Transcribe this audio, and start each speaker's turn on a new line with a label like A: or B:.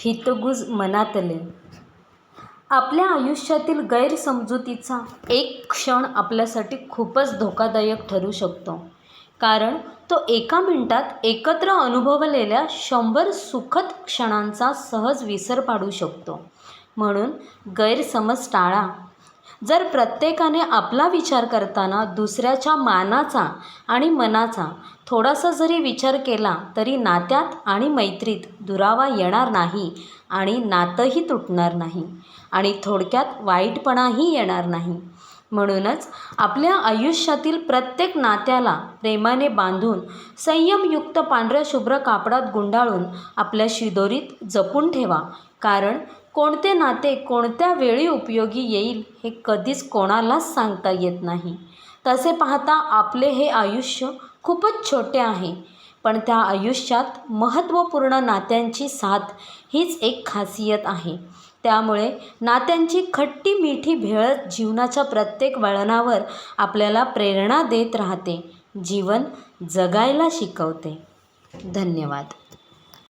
A: हितगुज मनातले. आपल्या आयुष्यातील गैरसमजुतीचा एक क्षण आपल्यासाठी खूपच धोकादायक ठरू शकतो. कारण तो एका मिनिटात एकत्र अनुभवलेल्या शंभर सुखद क्षणांचा सहज विसर पाडू शकतो. म्हणून गैरसमज टाळा. जर प्रत्येकाने आपला विचार करताना दुसऱ्याच्या मानाचा आणि मनाचा थोडासा जरी विचार केला तरी नात्यात आणि मैत्रीत दुरावा येणार नाही आणि नातंही तुटणार नाही आणि थोडक्यात वाईटपणाही येणार नाही. म्हणूनच आपल्या आयुष्यातील प्रत्येक नात्याला प्रेमाने बांधून संयमयुक्त पांढऱ्या शुभ्र कापडात गुंडाळून आपल्या शिदोरीत जपून ठेवा. कारण कोणते नाते कोणत्या वेळी उपयोगी येईल हे कधीच कोणालाच सांगता येत नाही. तसे पाहता आपले हे आयुष्य खूपच छोटे आहे पण त्या आयुष्यात महत्त्वपूर्ण नात्यांची साथ हीच एक खासियत आहे. त्यामुळे नात्यांची खट्टी मिठी भेळत जीवनाच्या प्रत्येक वळणावर आपल्याला प्रेरणा देत राहते जीवन जगायला शिकवते. धन्यवाद.